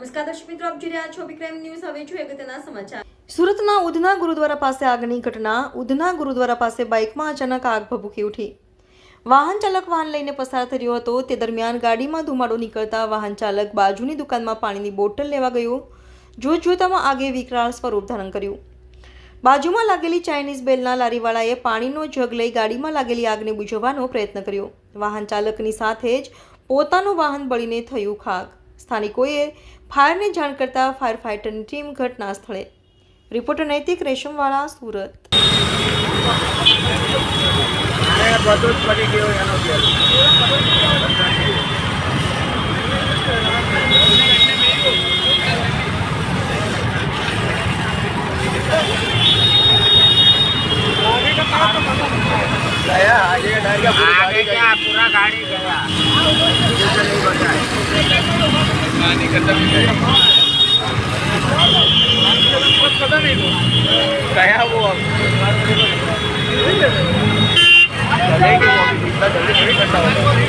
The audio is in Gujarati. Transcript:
નમસ્કાર દર્શક મિત્રો, આપ જોઈ રહ્યા છો વિક્રમ ન્યૂઝ. હવે જોઈએ અગત્યના સમાચાર. સુરતના ઉધના ગુરુદ્વારા પાસે આગની ઘટના. ઉધના ગુરુદ્વારા પાસે બાઇકમાં અચાનક આગ ભભૂકી ઉઠી. વાહન ચાલક વાહન લઈને પસાર થયો હતો. તે દરમિયાન ગાડીમાં ધુમાડો નીકળતા વાહન ચાલક બાજુની દુકાનમાં પાણીની બોટલ લેવા ગયો. જોત જોતામાં આગે વિકરાળ સ્વરૂપ ધારણ કર્યું. બાજુમાં લાગેલી ચાઇનીઝ બેલના લારીવાળાએ પાણીનો જગ લઈ ગાડીમાં લાગેલી આગને બુઝવવાનો પ્રયત્ન કર્યો. વાહન ચાલકની સાથે જ પોતાનું વાહન બળીને થયું ખાક. સ્થાનિકોએ ફાયરને જાણ કરતા ફાયર ફાઇટરની ટીમ ઘટના સ્થળે. રિપોર્ટર નૈતિક રેશમવાળા, સુરત. પૂરા ગાડી ગયા. કયા વોક દરેક વોક બધા દરેક કરતા હોય